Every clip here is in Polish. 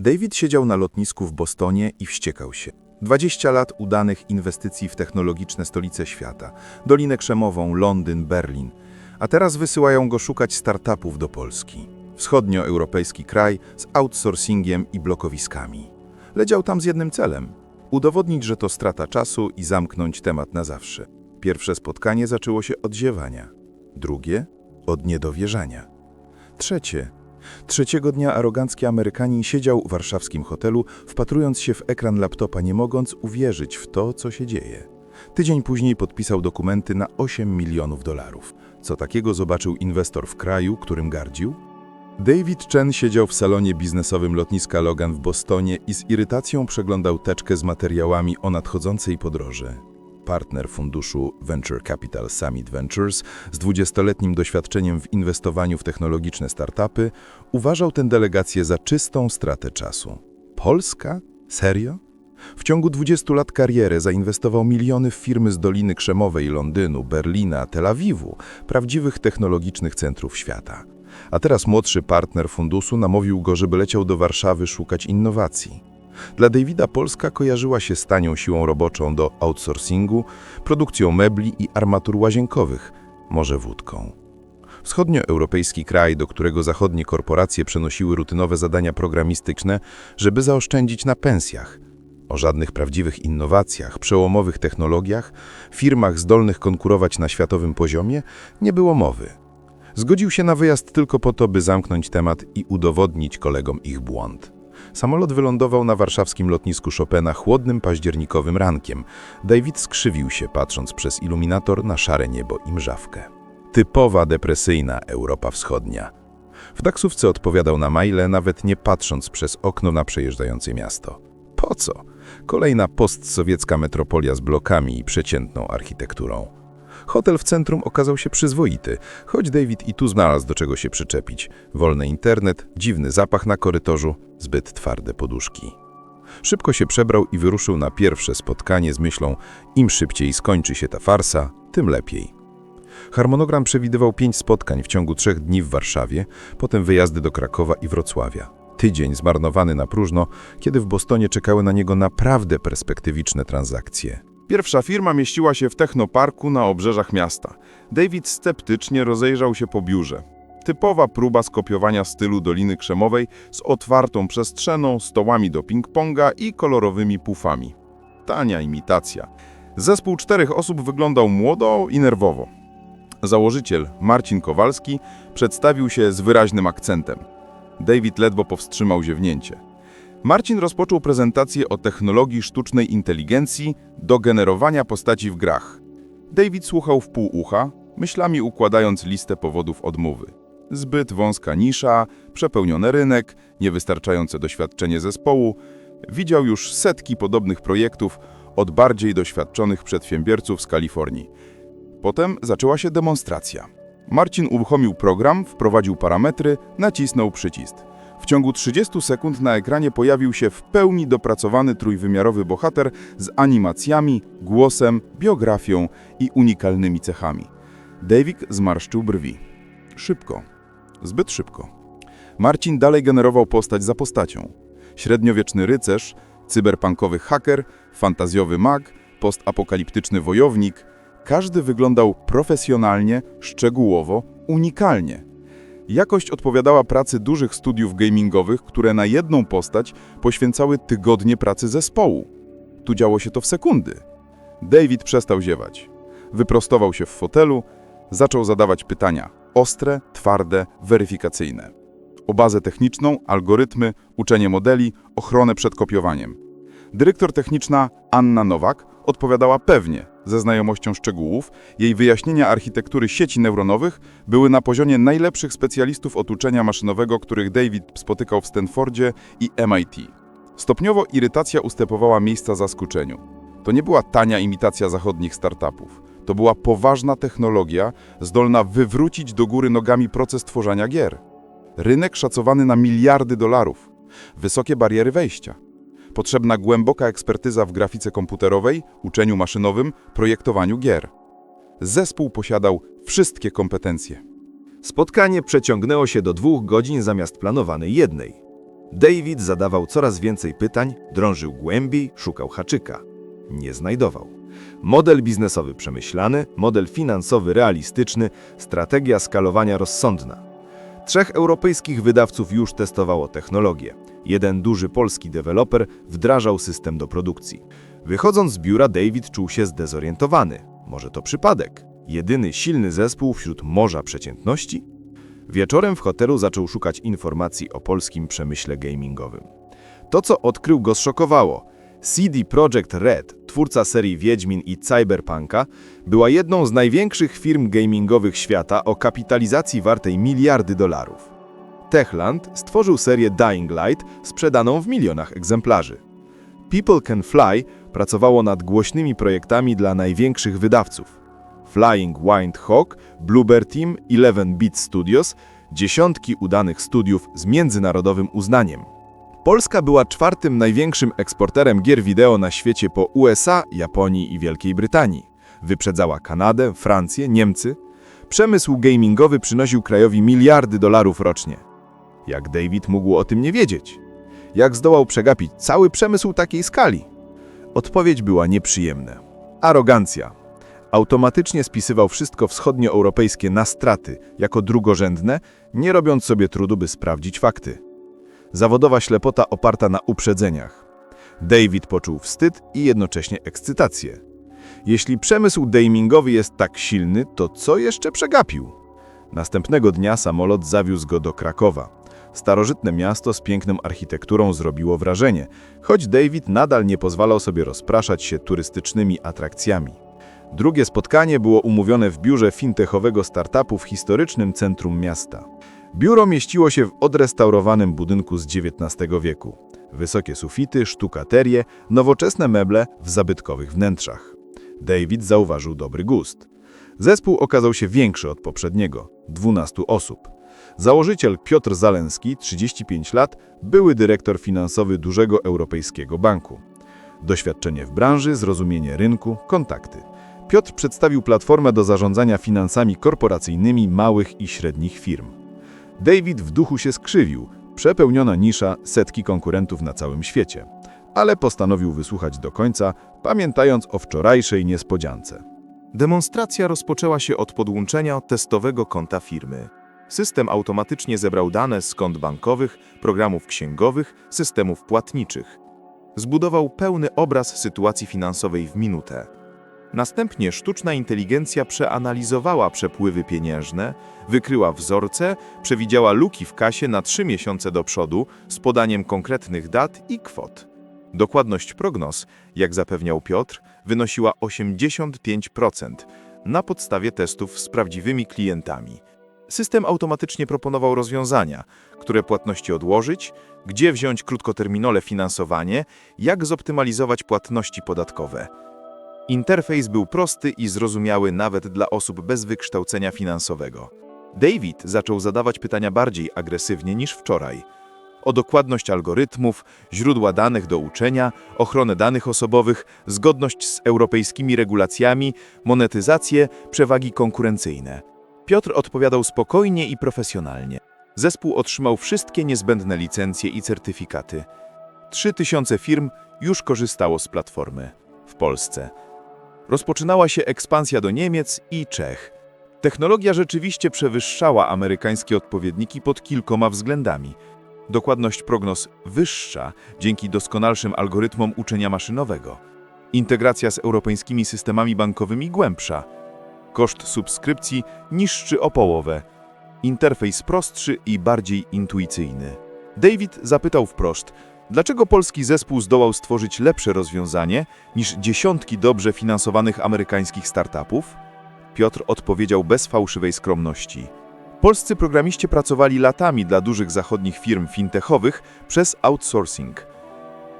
David siedział na lotnisku w Bostonie i wściekał się. 20 lat udanych inwestycji w technologiczne stolice świata. Dolinę Krzemową, Londyn, Berlin. A teraz wysyłają go szukać startupów do Polski. Wschodnioeuropejski kraj z outsourcingiem i blokowiskami. Leciał tam z jednym celem. Udowodnić, że to strata czasu i zamknąć temat na zawsze. Pierwsze spotkanie zaczęło się od ziewania. Drugie od niedowierzania. Trzecie Trzeciego dnia arogancki Amerykanin siedział w warszawskim hotelu, wpatrując się w ekran laptopa, nie mogąc uwierzyć w to, co się dzieje. Tydzień później podpisał dokumenty na 8 milionów dolarów. Co takiego zobaczył inwestor w kraju, którym gardził? David Chen siedział w salonie biznesowym lotniska Logan w Bostonie i z irytacją przeglądał teczkę z materiałami o nadchodzącej podróży. Partner funduszu Venture Capital Summit Ventures z 20-letnim doświadczeniem w inwestowaniu w technologiczne startupy uważał tę delegację za czystą stratę czasu. Polska? Serio? W ciągu 20 lat kariery zainwestował miliony w firmy z Doliny Krzemowej, Londynu, Berlina, Tel Awiwu, prawdziwych technologicznych centrów świata. A teraz młodszy partner funduszu namówił go, żeby leciał do Warszawy szukać innowacji. Dla Davida Polska kojarzyła się z tanią siłą roboczą do outsourcingu, produkcją mebli i armatur łazienkowych, może wódką. Wschodnioeuropejski kraj, do którego zachodnie korporacje przenosiły rutynowe zadania programistyczne, żeby zaoszczędzić na pensjach. O żadnych prawdziwych innowacjach, przełomowych technologiach, firmach zdolnych konkurować na światowym poziomie nie było mowy. Zgodził się na wyjazd tylko po to, by zamknąć temat i udowodnić kolegom ich błąd. Samolot wylądował na warszawskim lotnisku Chopina chłodnym październikowym rankiem. David skrzywił się, patrząc przez iluminator na szare niebo i mrzawkę. Typowa depresyjna Europa Wschodnia. W taksówce odpowiadał na maile, nawet nie patrząc przez okno na przejeżdżające miasto. Po co? Kolejna postsowiecka metropolia z blokami i przeciętną architekturą. Hotel w centrum okazał się przyzwoity, choć David i tu znalazł do czego się przyczepić. Wolny internet, dziwny zapach na korytarzu, zbyt twarde poduszki. Szybko się przebrał i wyruszył na pierwsze spotkanie z myślą, im szybciej skończy się ta farsa, tym lepiej. Harmonogram przewidywał pięć spotkań w ciągu trzech dni w Warszawie, potem wyjazdy do Krakowa i Wrocławia. Tydzień zmarnowany na próżno, kiedy w Bostonie czekały na niego naprawdę perspektywiczne transakcje. Pierwsza firma mieściła się w technoparku na obrzeżach miasta. David sceptycznie rozejrzał się po biurze. Typowa próba skopiowania stylu Doliny Krzemowej z otwartą przestrzeną, stołami do ping-ponga i kolorowymi pufami. Tania imitacja. Zespół czterech osób wyglądał młodo i nerwowo. Założyciel, Marcin Kowalski, przedstawił się z wyraźnym akcentem. David ledwo powstrzymał ziewnięcie. Marcin rozpoczął prezentację o technologii sztucznej inteligencji do generowania postaci w grach. David słuchał w pół ucha, myślami układając listę powodów odmowy. Zbyt wąska nisza, przepełniony rynek, niewystarczające doświadczenie zespołu. Widział już setki podobnych projektów od bardziej doświadczonych przedsiębiorców z Kalifornii. Potem zaczęła się demonstracja. Marcin uruchomił program, wprowadził parametry, nacisnął przycisk. W ciągu 30 sekund na ekranie pojawił się w pełni dopracowany trójwymiarowy bohater z animacjami, głosem, biografią i unikalnymi cechami. David zmarszczył brwi. Szybko. Zbyt szybko. Marcin dalej generował postać za postacią. Średniowieczny rycerz, cyberpunkowy haker, fantazjowy mag, postapokaliptyczny wojownik. Każdy wyglądał profesjonalnie, szczegółowo, unikalnie. Jakość odpowiadała pracy dużych studiów gamingowych, które na jedną postać poświęcały tygodnie pracy zespołu. Tu działo się to w sekundy. David przestał ziewać. Wyprostował się w fotelu, zaczął zadawać pytania ostre, twarde, weryfikacyjne. O bazę techniczną, algorytmy, uczenie modeli, ochronę przed kopiowaniem. Dyrektor techniczna Anna Nowak odpowiadała pewnie, ze znajomością szczegółów. Jej wyjaśnienia architektury sieci neuronowych były na poziomie najlepszych specjalistów od uczenia maszynowego, których David spotykał w Stanfordzie i MIT. Stopniowo irytacja ustępowała miejsca zaskoczeniu. To nie była tania imitacja zachodnich startupów. To była poważna technologia, zdolna wywrócić do góry nogami proces tworzenia gier. Rynek szacowany na miliardy dolarów. Wysokie bariery wejścia. Potrzebna głęboka ekspertyza w grafice komputerowej, uczeniu maszynowym, projektowaniu gier. Zespół posiadał wszystkie kompetencje. Spotkanie przeciągnęło się do dwóch godzin zamiast planowanej jednej. David zadawał coraz więcej pytań, drążył głębiej, szukał haczyka. Nie znajdował. Model biznesowy przemyślany, model finansowy realistyczny, strategia skalowania rozsądna. Trzech europejskich wydawców już testowało technologię. Jeden duży polski deweloper wdrażał system do produkcji. Wychodząc z biura, David czuł się zdezorientowany. Może to przypadek? Jedyny silny zespół wśród morza przeciętności? Wieczorem w hotelu zaczął szukać informacji o polskim przemyśle gamingowym. To, co odkrył, go zszokowało. CD Projekt Red, twórca serii Wiedźmin i Cyberpunka, była jedną z największych firm gamingowych świata o kapitalizacji wartej miliardy dolarów. Techland stworzył serię Dying Light sprzedaną w milionach egzemplarzy. People Can Fly pracowało nad głośnymi projektami dla największych wydawców. Flying Wind Hawk, Bluebird Team, Eleven Beat Studios, dziesiątki udanych studiów z międzynarodowym uznaniem. Polska była czwartym największym eksporterem gier wideo na świecie po USA, Japonii i Wielkiej Brytanii. Wyprzedzała Kanadę, Francję, Niemcy. Przemysł gamingowy przynosił krajowi miliardy dolarów rocznie. Jak David mógł o tym nie wiedzieć? Jak zdołał przegapić cały przemysł takiej skali? Odpowiedź była nieprzyjemna. Arogancja. Automatycznie spisywał wszystko wschodnioeuropejskie na straty, jako drugorzędne, nie robiąc sobie trudu, by sprawdzić fakty. Zawodowa ślepota oparta na uprzedzeniach. David poczuł wstyd i jednocześnie ekscytację. Jeśli przemysł gamingowy jest tak silny, to co jeszcze przegapił? Następnego dnia samolot zawiózł go do Krakowa. Starożytne miasto z piękną architekturą zrobiło wrażenie, choć David nadal nie pozwalał sobie rozpraszać się turystycznymi atrakcjami. Drugie spotkanie było umówione w biurze fintechowego startupu w historycznym centrum miasta. Biuro mieściło się w odrestaurowanym budynku z XIX wieku. Wysokie sufity, sztukaterie, nowoczesne meble w zabytkowych wnętrzach. David zauważył dobry gust. Zespół okazał się większy od poprzedniego 12 osób. Założyciel Piotr Zaleński, 35 lat, były dyrektor finansowy dużego europejskiego banku. Doświadczenie w branży, zrozumienie rynku, kontakty. Piotr przedstawił platformę do zarządzania finansami korporacyjnymi małych i średnich firm. David w duchu się skrzywił, przepełniona nisza, setki konkurentów na całym świecie. Ale postanowił wysłuchać do końca, pamiętając o wczorajszej niespodziance. Demonstracja rozpoczęła się od podłączenia testowego konta firmy. System automatycznie zebrał dane z kont bankowych, programów księgowych, systemów płatniczych. Zbudował pełny obraz sytuacji finansowej w minutę. Następnie sztuczna inteligencja przeanalizowała przepływy pieniężne, wykryła wzorce, przewidziała luki w kasie na trzy miesiące do przodu z podaniem konkretnych dat i kwot. Dokładność prognoz, jak zapewniał Piotr, wynosiła 85% na podstawie testów z prawdziwymi klientami. System automatycznie proponował rozwiązania, które płatności odłożyć, gdzie wziąć krótkoterminowe finansowanie, jak zoptymalizować płatności podatkowe. Interfejs był prosty i zrozumiały nawet dla osób bez wykształcenia finansowego. David zaczął zadawać pytania bardziej agresywnie niż wczoraj. O dokładność algorytmów, źródła danych do uczenia, ochronę danych osobowych, zgodność z europejskimi regulacjami, monetyzację, przewagi konkurencyjne. Piotr odpowiadał spokojnie i profesjonalnie. Zespół otrzymał wszystkie niezbędne licencje i certyfikaty. 3000 firm już korzystało z platformy w Polsce. Rozpoczynała się ekspansja do Niemiec i Czech. Technologia rzeczywiście przewyższała amerykańskie odpowiedniki pod kilkoma względami. Dokładność prognoz wyższa dzięki doskonalszym algorytmom uczenia maszynowego. Integracja z europejskimi systemami bankowymi głębsza. Koszt subskrypcji niższy o połowę. Interfejs prostszy i bardziej intuicyjny. David zapytał wprost, dlaczego polski zespół zdołał stworzyć lepsze rozwiązanie niż dziesiątki dobrze finansowanych amerykańskich startupów? Piotr odpowiedział bez fałszywej skromności. Polscy programiści pracowali latami dla dużych zachodnich firm fintechowych przez outsourcing.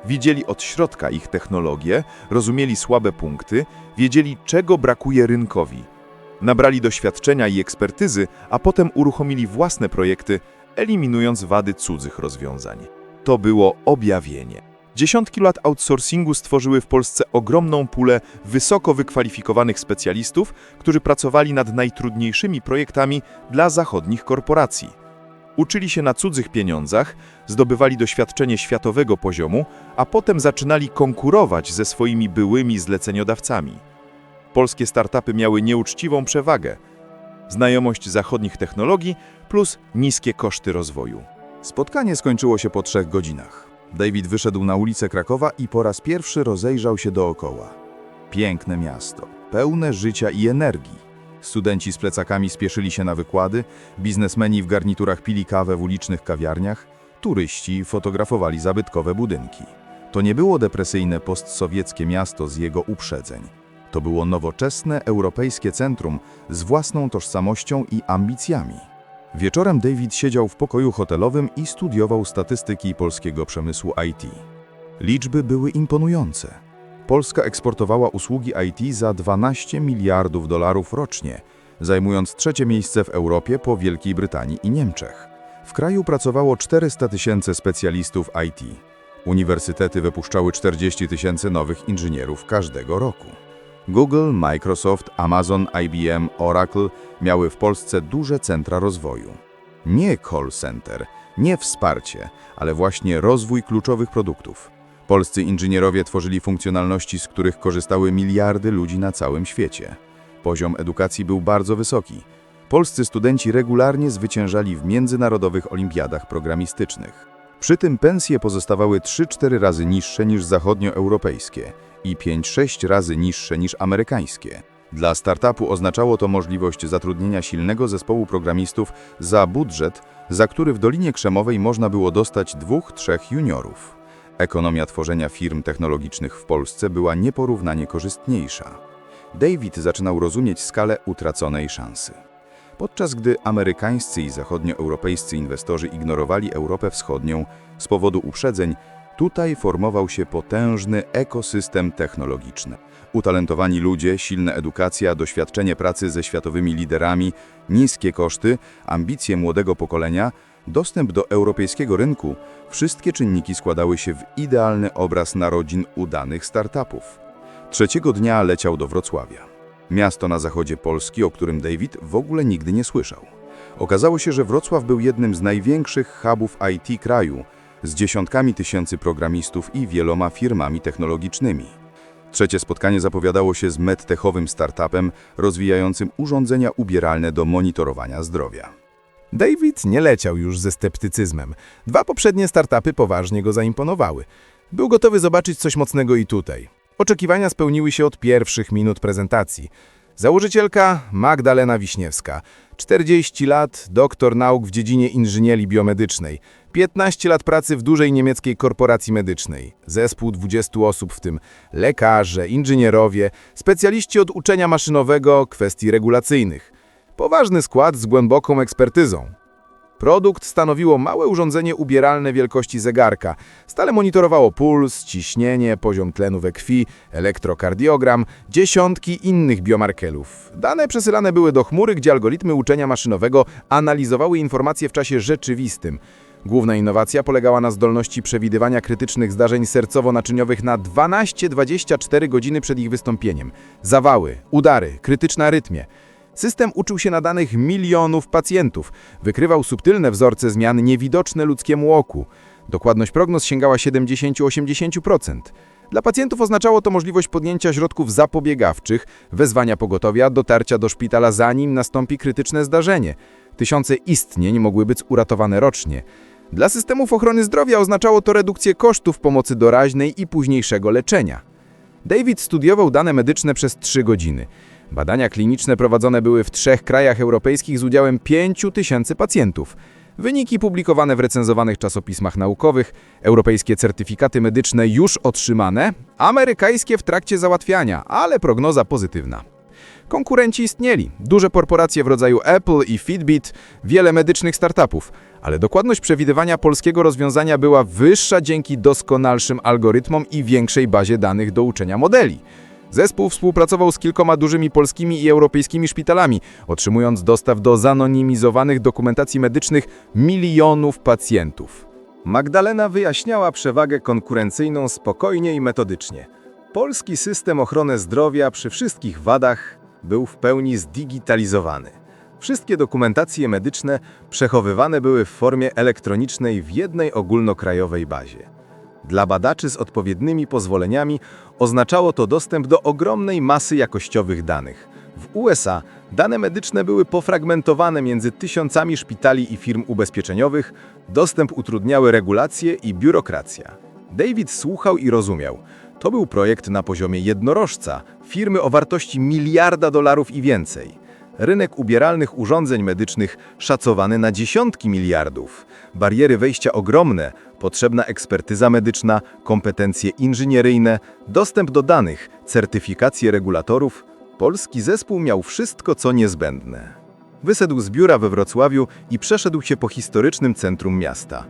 Widzieli od środka ich technologie, rozumieli słabe punkty, wiedzieli czego brakuje rynkowi. Nabrali doświadczenia i ekspertyzy, a potem uruchomili własne projekty, eliminując wady cudzych rozwiązań. To było objawienie. Dziesiątki lat outsourcingu stworzyły w Polsce ogromną pulę wysoko wykwalifikowanych specjalistów, którzy pracowali nad najtrudniejszymi projektami dla zachodnich korporacji. Uczyli się na cudzych pieniądzach, zdobywali doświadczenie światowego poziomu, a potem zaczynali konkurować ze swoimi byłymi zleceniodawcami. Polskie startupy miały nieuczciwą przewagę. Znajomość zachodnich technologii plus niskie koszty rozwoju. Spotkanie skończyło się po trzech godzinach. David wyszedł na ulicę Krakowa i po raz pierwszy rozejrzał się dookoła. Piękne miasto, pełne życia i energii. Studenci z plecakami spieszyli się na wykłady, biznesmeni w garniturach pili kawę w ulicznych kawiarniach, turyści fotografowali zabytkowe budynki. To nie było depresyjne postsowieckie miasto z jego uprzedzeń. To było nowoczesne europejskie centrum z własną tożsamością i ambicjami. Wieczorem David siedział w pokoju hotelowym i studiował statystyki polskiego przemysłu IT. Liczby były imponujące. Polska eksportowała usługi IT za 12 miliardów dolarów rocznie, zajmując trzecie miejsce w Europie po Wielkiej Brytanii i Niemczech. W kraju pracowało 400 tysięcy specjalistów IT. Uniwersytety wypuszczały 40 tysięcy nowych inżynierów każdego roku. Google, Microsoft, Amazon, IBM, Oracle miały w Polsce duże centra rozwoju. Nie call center, nie wsparcie, ale właśnie rozwój kluczowych produktów. Polscy inżynierowie tworzyli funkcjonalności, z których korzystały miliardy ludzi na całym świecie. Poziom edukacji był bardzo wysoki. Polscy studenci regularnie zwyciężali w międzynarodowych olimpiadach programistycznych. Przy tym pensje pozostawały 3-4 razy niższe niż zachodnioeuropejskie i 5-6 razy niższe niż amerykańskie. Dla startupu oznaczało to możliwość zatrudnienia silnego zespołu programistów za budżet, za który w Dolinie Krzemowej można było dostać dwóch, trzech juniorów. Ekonomia tworzenia firm technologicznych w Polsce była nieporównanie korzystniejsza. David zaczynał rozumieć skalę utraconej szansy. Podczas gdy amerykańscy i zachodnioeuropejscy inwestorzy ignorowali Europę Wschodnią z powodu uprzedzeń, tutaj formował się potężny ekosystem technologiczny. Utalentowani ludzie, silna edukacja, doświadczenie pracy ze światowymi liderami, niskie koszty, ambicje młodego pokolenia, dostęp do europejskiego rynku wszystkie czynniki składały się w idealny obraz narodzin udanych startupów. Trzeciego dnia leciał do Wrocławia. Miasto na zachodzie Polski, o którym David w ogóle nigdy nie słyszał. Okazało się, że Wrocław był jednym z największych hubów IT kraju, z dziesiątkami tysięcy programistów i wieloma firmami technologicznymi. Trzecie spotkanie zapowiadało się z medtechowym startupem rozwijającym urządzenia ubieralne do monitorowania zdrowia. David nie leciał już ze sceptycyzmem. Dwa poprzednie startupy poważnie go zaimponowały. Był gotowy zobaczyć coś mocnego i tutaj. Oczekiwania spełniły się od pierwszych minut prezentacji. Założycielka Magdalena Wiśniewska. 40 lat, doktor nauk w dziedzinie inżynierii biomedycznej. 15 lat pracy w dużej niemieckiej korporacji medycznej. Zespół 20 osób, w tym lekarze, inżynierowie, specjaliści od uczenia maszynowego, kwestii regulacyjnych. Poważny skład z głęboką ekspertyzą. Produkt stanowiło małe urządzenie ubieralne wielkości zegarka. Stale monitorowało puls, ciśnienie, poziom tlenu we krwi, elektrokardiogram, dziesiątki innych biomarkerów. Dane przesyłane były do chmury, gdzie algorytmy uczenia maszynowego analizowały informacje w czasie rzeczywistym. Główna innowacja polegała na zdolności przewidywania krytycznych zdarzeń sercowo-naczyniowych na 12-24 godziny przed ich wystąpieniem. Zawały, udary, krytyczna arytmie. System uczył się na danych milionów pacjentów, wykrywał subtelne wzorce zmian niewidoczne ludzkiemu oku. Dokładność prognoz sięgała 70-80%. Dla pacjentów oznaczało to możliwość podjęcia środków zapobiegawczych, wezwania pogotowia, dotarcia do szpitala zanim nastąpi krytyczne zdarzenie. Tysiące istnień mogły być uratowane rocznie. Dla systemów ochrony zdrowia oznaczało to redukcję kosztów pomocy doraźnej i późniejszego leczenia. David studiował dane medyczne przez 3 godziny. Badania kliniczne prowadzone były w trzech krajach europejskich z udziałem 5 tysięcy pacjentów. Wyniki publikowane w recenzowanych czasopismach naukowych, europejskie certyfikaty medyczne już otrzymane, amerykańskie w trakcie załatwiania, ale prognoza pozytywna. Konkurenci istnieli, duże korporacje w rodzaju Apple i Fitbit, wiele medycznych startupów, ale dokładność przewidywania polskiego rozwiązania była wyższa dzięki doskonalszym algorytmom i większej bazie danych do uczenia modeli. Zespół współpracował z kilkoma dużymi polskimi i europejskimi szpitalami, otrzymując dostaw do zanonimizowanych dokumentacji medycznych milionów pacjentów. Magdalena wyjaśniała przewagę konkurencyjną spokojnie i metodycznie. Polski system ochrony zdrowia przy wszystkich wadach był w pełni zdigitalizowany. Wszystkie dokumentacje medyczne przechowywane były w formie elektronicznej w jednej ogólnokrajowej bazie. Dla badaczy z odpowiednimi pozwoleniami oznaczało to dostęp do ogromnej masy jakościowych danych. W USA dane medyczne były pofragmentowane między tysiącami szpitali i firm ubezpieczeniowych, dostęp utrudniały regulacje i biurokracja. David słuchał i rozumiał. To był projekt na poziomie jednorożca, firmy o wartości miliarda dolarów i więcej. Rynek ubieralnych urządzeń medycznych szacowany na dziesiątki miliardów. Bariery wejścia ogromne, potrzebna ekspertyza medyczna, kompetencje inżynieryjne, dostęp do danych, certyfikacje regulatorów. Polski zespół miał wszystko, co niezbędne. Wyszedł z biura we Wrocławiu i przeszedł się po historycznym centrum miasta.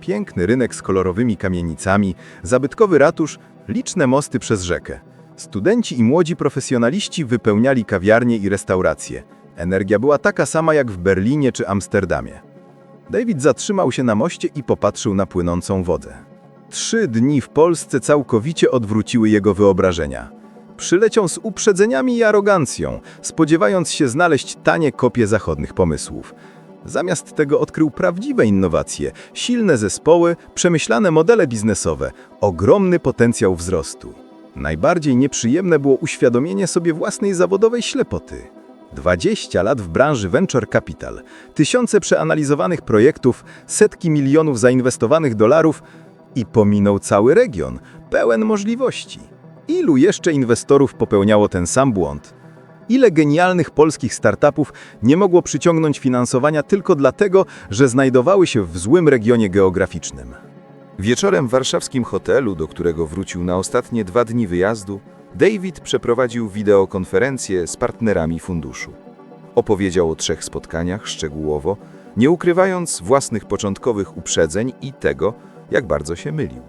Piękny rynek z kolorowymi kamienicami, zabytkowy ratusz, liczne mosty przez rzekę. Studenci i młodzi profesjonaliści wypełniali kawiarnie i restauracje. Energia była taka sama jak w Berlinie czy Amsterdamie. David zatrzymał się na moście i popatrzył na płynącą wodę. Trzy dni w Polsce całkowicie odwróciły jego wyobrażenia. Przyleciał z uprzedzeniami i arogancją, spodziewając się znaleźć tanie kopie zachodnich pomysłów. Zamiast tego odkrył prawdziwe innowacje, silne zespoły, przemyślane modele biznesowe, ogromny potencjał wzrostu. Najbardziej nieprzyjemne było uświadomienie sobie własnej zawodowej ślepoty. 20 lat w branży venture capital, tysiące przeanalizowanych projektów, setki milionów zainwestowanych dolarów i pominął cały region, pełen możliwości. Ilu jeszcze inwestorów popełniało ten sam błąd? Ile genialnych polskich startupów nie mogło przyciągnąć finansowania tylko dlatego, że znajdowały się w złym regionie geograficznym? Wieczorem w warszawskim hotelu, do którego wrócił na ostatnie dwa dni wyjazdu, David przeprowadził wideokonferencję z partnerami funduszu. Opowiedział o trzech spotkaniach szczegółowo, nie ukrywając własnych początkowych uprzedzeń i tego, jak bardzo się mylił.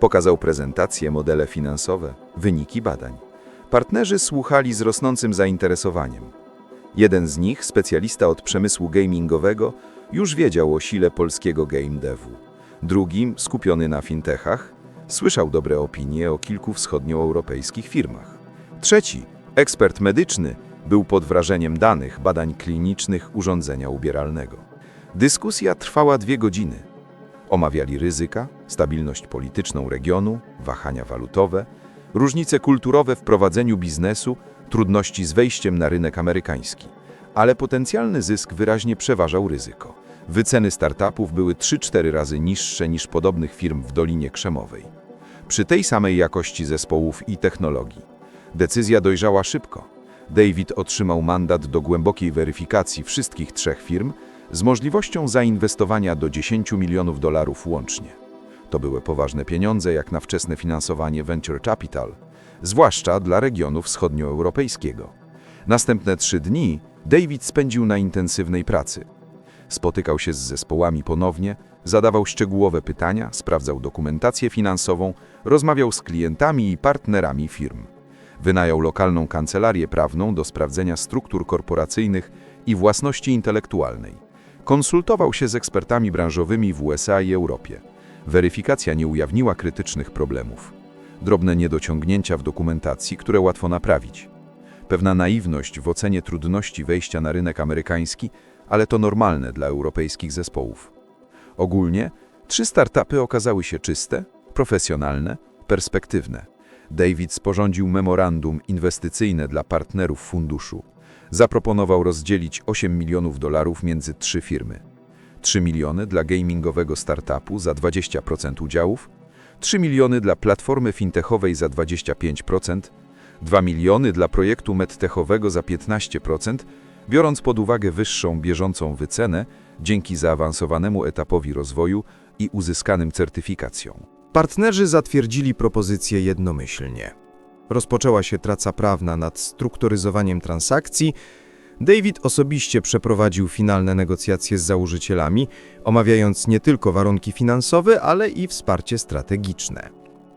Pokazał prezentacje, modele finansowe, wyniki badań. Partnerzy słuchali z rosnącym zainteresowaniem. Jeden z nich, specjalista od przemysłu gamingowego, już wiedział o sile polskiego game devu. Drugi, skupiony na fintechach, słyszał dobre opinie o kilku wschodnioeuropejskich firmach. Trzeci, ekspert medyczny, był pod wrażeniem danych badań klinicznych urządzenia ubieralnego. Dyskusja trwała dwie godziny. Omawiali ryzyka, stabilność polityczną regionu, wahania walutowe, różnice kulturowe w prowadzeniu biznesu, trudności z wejściem na rynek amerykański. Ale potencjalny zysk wyraźnie przeważał ryzyko. Wyceny startupów były 3-4 razy niższe niż podobnych firm w Dolinie Krzemowej. Przy tej samej jakości zespołów i technologii. Decyzja dojrzała szybko. David otrzymał mandat do głębokiej weryfikacji wszystkich trzech firm z możliwością zainwestowania do 10 milionów dolarów łącznie. To były poważne pieniądze jak na wczesne finansowanie venture capital, zwłaszcza dla regionu wschodnioeuropejskiego. Następne trzy dni David spędził na intensywnej pracy. Spotykał się z zespołami ponownie, zadawał szczegółowe pytania, sprawdzał dokumentację finansową, rozmawiał z klientami i partnerami firm. Wynajął lokalną kancelarię prawną do sprawdzenia struktur korporacyjnych i własności intelektualnej. Konsultował się z ekspertami branżowymi w USA i Europie. Weryfikacja nie ujawniła krytycznych problemów. Drobne niedociągnięcia w dokumentacji, które łatwo naprawić. Pewna naiwność w ocenie trudności wejścia na rynek amerykański, ale to normalne dla europejskich zespołów. Ogólnie trzy startupy okazały się czyste, profesjonalne, perspektywne. David sporządził memorandum inwestycyjne dla partnerów funduszu. Zaproponował rozdzielić 8 milionów dolarów między trzy firmy. 3 miliony dla gamingowego startupu za 20% udziałów, 3 miliony dla platformy fintechowej za 25%, 2 miliony dla projektu medtechowego za 15%, biorąc pod uwagę wyższą bieżącą wycenę dzięki zaawansowanemu etapowi rozwoju i uzyskanym certyfikacjom. Partnerzy zatwierdzili propozycję jednomyślnie. Rozpoczęła się praca prawna nad strukturyzowaniem transakcji. David osobiście przeprowadził finalne negocjacje z założycielami, omawiając nie tylko warunki finansowe, ale i wsparcie strategiczne.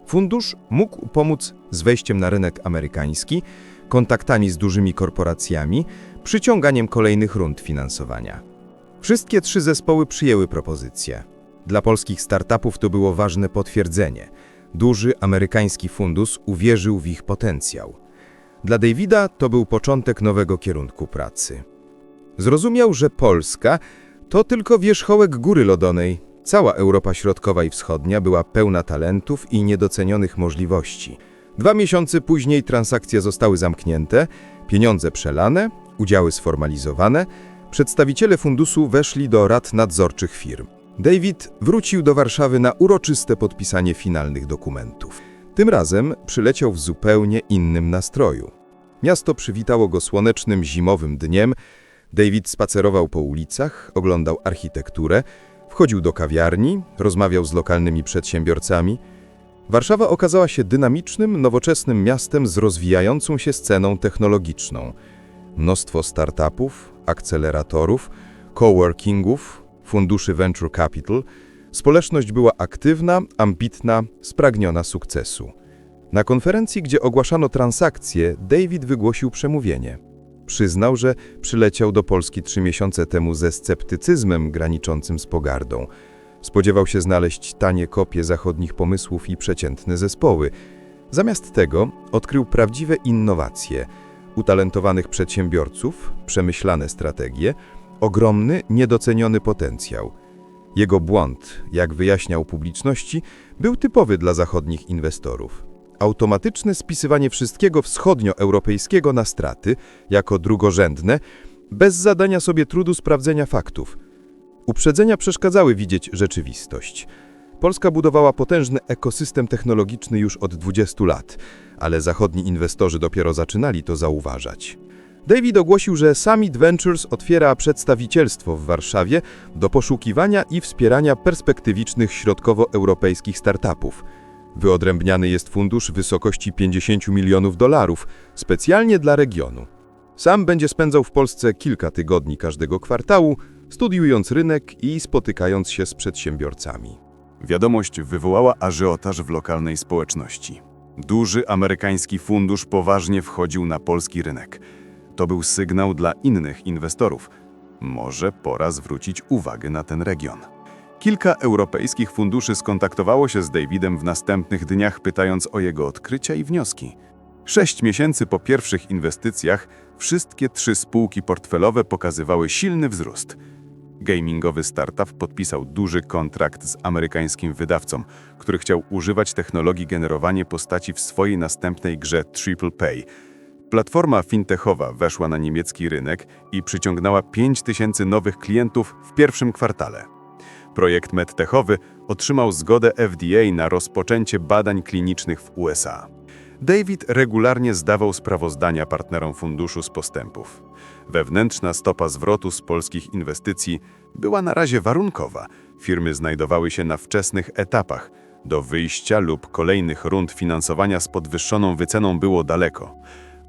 Fundusz mógł pomóc z wejściem na rynek amerykański, kontaktami z dużymi korporacjami, przyciąganiem kolejnych rund finansowania. Wszystkie trzy zespoły przyjęły propozycję. Dla polskich startupów to było ważne potwierdzenie. Duży amerykański fundusz uwierzył w ich potencjał. Dla Davida to był początek nowego kierunku pracy. Zrozumiał, że Polska to tylko wierzchołek góry lodonej. Cała Europa Środkowa i Wschodnia była pełna talentów i niedocenionych możliwości. Dwa miesiące później transakcje zostały zamknięte, pieniądze przelane, udziały sformalizowane, przedstawiciele funduszu weszli do rad nadzorczych firm. David wrócił do Warszawy na uroczyste podpisanie finalnych dokumentów. Tym razem przyleciał w zupełnie innym nastroju. Miasto przywitało go słonecznym zimowym dniem. David spacerował po ulicach, oglądał architekturę, wchodził do kawiarni, rozmawiał z lokalnymi przedsiębiorcami. Warszawa okazała się dynamicznym, nowoczesnym miastem z rozwijającą się sceną technologiczną. Mnóstwo startupów, akceleratorów, coworkingów, funduszy venture capital. Społeczność była aktywna, ambitna, spragniona sukcesu. Na konferencji, gdzie ogłaszano transakcje, David wygłosił przemówienie. Przyznał, że przyleciał do Polski trzy miesiące temu ze sceptycyzmem graniczącym z pogardą. Spodziewał się znaleźć tanie kopie zachodnich pomysłów i przeciętne zespoły. Zamiast tego odkrył prawdziwe innowacje, utalentowanych przedsiębiorców, przemyślane strategie, ogromny, niedoceniony potencjał. Jego błąd, jak wyjaśniał publiczności, był typowy dla zachodnich inwestorów. Automatyczne spisywanie wszystkiego wschodnioeuropejskiego na straty, jako drugorzędne, bez zadania sobie trudu sprawdzenia faktów. Uprzedzenia przeszkadzały widzieć rzeczywistość. Polska budowała potężny ekosystem technologiczny już od 20 lat, ale zachodni inwestorzy dopiero zaczynali to zauważać. David ogłosił, że Summit Ventures otwiera przedstawicielstwo w Warszawie do poszukiwania i wspierania perspektywicznych środkowoeuropejskich startupów. Wyodrębniany jest fundusz w wysokości 50 milionów dolarów, specjalnie dla regionu. Sam będzie spędzał w Polsce kilka tygodni każdego kwartału, studiując rynek i spotykając się z przedsiębiorcami. Wiadomość wywołała ażiotaż w lokalnej społeczności. Duży amerykański fundusz poważnie wchodził na polski rynek. To był sygnał dla innych inwestorów. Może pora zwrócić uwagę na ten region. Kilka europejskich funduszy skontaktowało się z Davidem w następnych dniach, pytając o jego odkrycia i wnioski. Sześć miesięcy po pierwszych inwestycjach wszystkie trzy spółki portfelowe pokazywały silny wzrost. Gamingowy startup podpisał duży kontrakt z amerykańskim wydawcą, który chciał używać technologii generowania postaci w swojej następnej grze Triple Pay. Platforma fintechowa weszła na niemiecki rynek i przyciągnęła 5000 nowych klientów w pierwszym kwartale. Projekt medtechowy otrzymał zgodę FDA na rozpoczęcie badań klinicznych w USA. David regularnie zdawał sprawozdania partnerom funduszu z postępów. Wewnętrzna stopa zwrotu z polskich inwestycji była na razie warunkowa. Firmy znajdowały się na wczesnych etapach. Do wyjścia lub kolejnych rund finansowania z podwyższoną wyceną było daleko,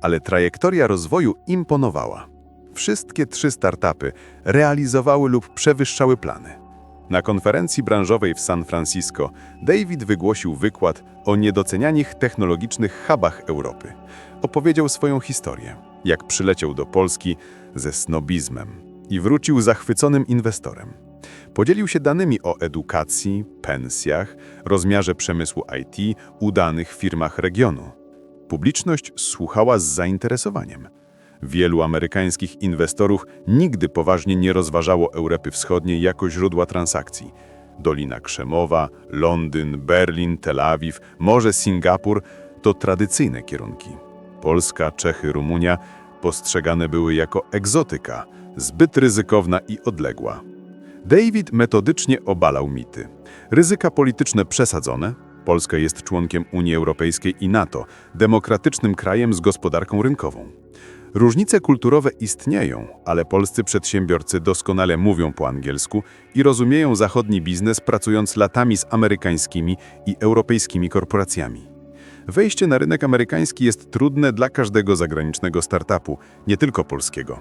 ale trajektoria rozwoju imponowała. Wszystkie trzy startupy realizowały lub przewyższały plany. Na konferencji branżowej w San Francisco David wygłosił wykład o niedocenianych technologicznych hubach Europy. Opowiedział swoją historię, jak przyleciał do Polski ze snobizmem i wrócił zachwyconym inwestorem. Podzielił się danymi o edukacji, pensjach, rozmiarze przemysłu IT, udanych firmach regionu. Publiczność słuchała z zainteresowaniem. Wielu amerykańskich inwestorów nigdy poważnie nie rozważało Europy Wschodniej jako źródła transakcji. Dolina Krzemowa, Londyn, Berlin, Tel Awiw, może Singapur to tradycyjne kierunki. Polska, Czechy, Rumunia postrzegane były jako egzotyka, zbyt ryzykowna i odległa. David metodycznie obalał mity. Ryzyka polityczne przesadzone. Polska jest członkiem Unii Europejskiej i NATO, demokratycznym krajem z gospodarką rynkową. Różnice kulturowe istnieją, ale polscy przedsiębiorcy doskonale mówią po angielsku i rozumieją zachodni biznes pracując latami z amerykańskimi i europejskimi korporacjami. Wejście na rynek amerykański jest trudne dla każdego zagranicznego startupu, nie tylko polskiego.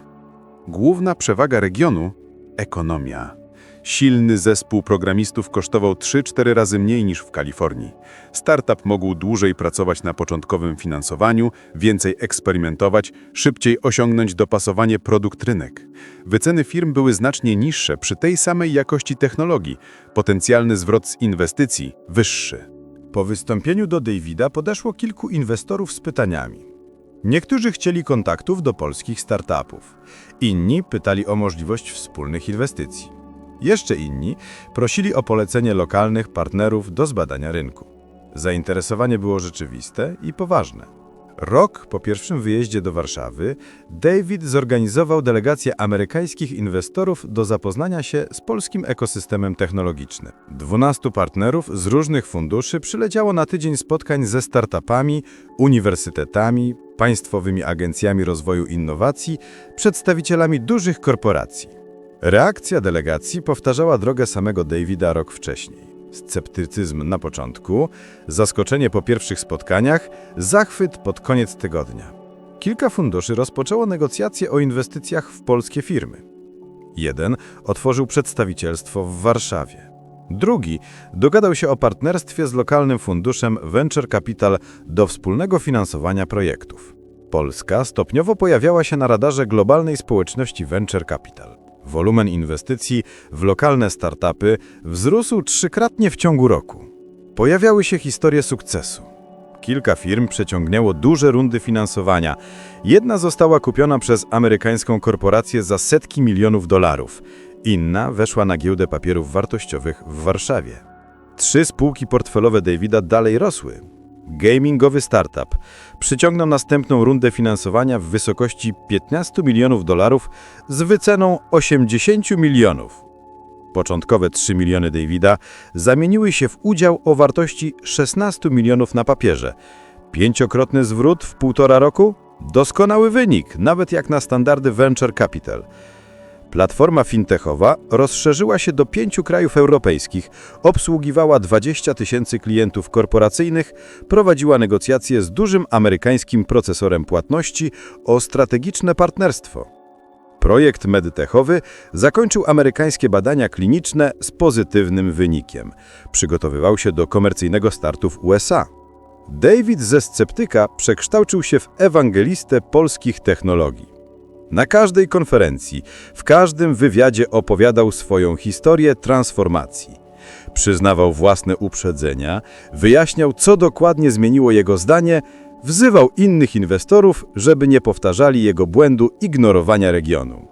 Główna przewaga regionu ekonomia. Silny zespół programistów kosztował 3-4 razy mniej niż w Kalifornii. Startup mógł dłużej pracować na początkowym finansowaniu, więcej eksperymentować, szybciej osiągnąć dopasowanie produkt-rynek. Wyceny firm były znacznie niższe przy tej samej jakości technologii, potencjalny zwrot z inwestycji wyższy. Po wystąpieniu do Davida podeszło kilku inwestorów z pytaniami. Niektórzy chcieli kontaktów do polskich startupów, inni pytali o możliwość wspólnych inwestycji. Jeszcze inni prosili o polecenie lokalnych partnerów do zbadania rynku. Zainteresowanie było rzeczywiste i poważne. Rok po pierwszym wyjeździe do Warszawy, David zorganizował delegację amerykańskich inwestorów do zapoznania się z polskim ekosystemem technologicznym. 12 partnerów z różnych funduszy przyleciało na tydzień spotkań ze startupami, uniwersytetami, państwowymi agencjami rozwoju innowacji, przedstawicielami dużych korporacji. Reakcja delegacji powtarzała drogę samego Davida rok wcześniej. Sceptycyzm na początku, zaskoczenie po pierwszych spotkaniach, zachwyt pod koniec tygodnia. Kilka funduszy rozpoczęło negocjacje o inwestycjach w polskie firmy. Jeden otworzył przedstawicielstwo w Warszawie. Drugi dogadał się o partnerstwie z lokalnym funduszem Venture Capital do wspólnego finansowania projektów. Polska stopniowo pojawiała się na radarze globalnej społeczności Venture Capital. Wolumen inwestycji w lokalne startupy wzrósł trzykrotnie w ciągu roku. Pojawiały się historie sukcesu. Kilka firm przeciągnęło duże rundy finansowania. Jedna została kupiona przez amerykańską korporację za setki milionów dolarów. Inna weszła na giełdę papierów wartościowych w Warszawie. Trzy spółki portfelowe Davida dalej rosły. Gamingowy startup przyciągnął następną rundę finansowania w wysokości 15 milionów dolarów z wyceną 80 milionów. Początkowe 3 miliony Davida zamieniły się w udział o wartości 16 milionów na papierze. Pięciokrotny zwrot w półtora roku? Doskonały wynik, nawet jak na standardy Venture Capital. Platforma fintechowa rozszerzyła się do pięciu krajów europejskich, obsługiwała 20 tysięcy klientów korporacyjnych, prowadziła negocjacje z dużym amerykańskim procesorem płatności o strategiczne partnerstwo. Projekt medtechowy zakończył amerykańskie badania kliniczne z pozytywnym wynikiem. Przygotowywał się do komercyjnego startu w USA. David ze sceptyka przekształcił się w ewangelistę polskich technologii. Na każdej konferencji, w każdym wywiadzie opowiadał swoją historię transformacji. Przyznawał własne uprzedzenia, wyjaśniał, co dokładnie zmieniło jego zdanie, wzywał innych inwestorów, żeby nie powtarzali jego błędu ignorowania regionu.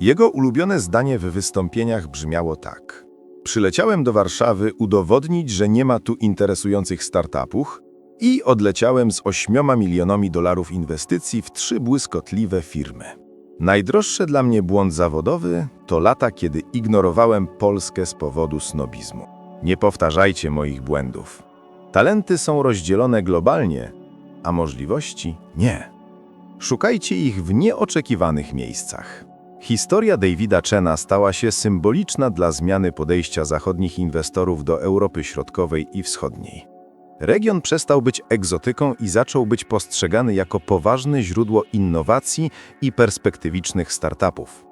Jego ulubione zdanie w wystąpieniach brzmiało tak. Przyleciałem do Warszawy udowodnić, że nie ma tu interesujących startupów i odleciałem z 8 milionami dolarów inwestycji w trzy błyskotliwe firmy. Najdroższy dla mnie błąd zawodowy to lata, kiedy ignorowałem Polskę z powodu snobizmu. Nie powtarzajcie moich błędów. Talenty są rozdzielone globalnie, a możliwości nie. Szukajcie ich w nieoczekiwanych miejscach. Historia Davida Chena stała się symboliczna dla zmiany podejścia zachodnich inwestorów do Europy Środkowej i Wschodniej. Region przestał być egzotyką i zaczął być postrzegany jako poważne źródło innowacji i perspektywicznych startupów.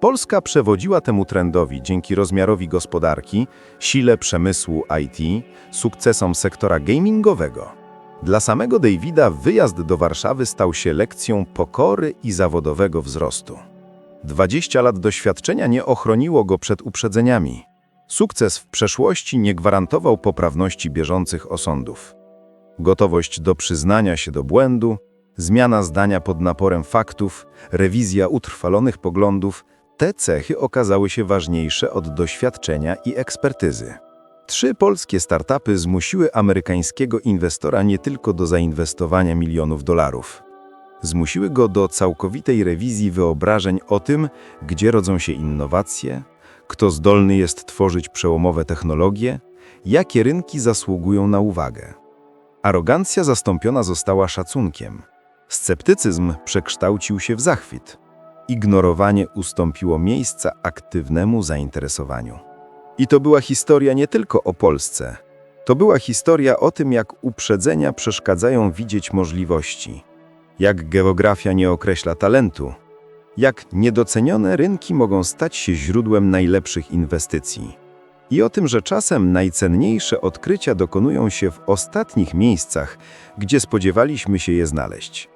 Polska przewodziła temu trendowi dzięki rozmiarowi gospodarki, sile przemysłu IT, sukcesom sektora gamingowego. Dla samego Davida wyjazd do Warszawy stał się lekcją pokory i zawodowego wzrostu. 20 lat doświadczenia nie ochroniło go przed uprzedzeniami. Sukces w przeszłości nie gwarantował poprawności bieżących osądów. Gotowość do przyznania się do błędu, zmiana zdania pod naporem faktów, rewizja utrwalonych poglądów te cechy okazały się ważniejsze od doświadczenia i ekspertyzy. Trzy polskie startupy zmusiły amerykańskiego inwestora nie tylko do zainwestowania milionów dolarów. Zmusiły go do całkowitej rewizji wyobrażeń o tym, gdzie rodzą się innowacje, kto zdolny jest tworzyć przełomowe technologie, jakie rynki zasługują na uwagę. Arogancja zastąpiona została szacunkiem. Sceptycyzm przekształcił się w zachwyt. Ignorowanie ustąpiło miejsca aktywnemu zainteresowaniu. I to była historia nie tylko o Polsce. To była historia o tym, jak uprzedzenia przeszkadzają widzieć możliwości, jak geografia nie określa talentu, jak niedocenione rynki mogą stać się źródłem najlepszych inwestycji. I o tym, że czasem najcenniejsze odkrycia dokonują się w ostatnich miejscach, gdzie spodziewaliśmy się je znaleźć.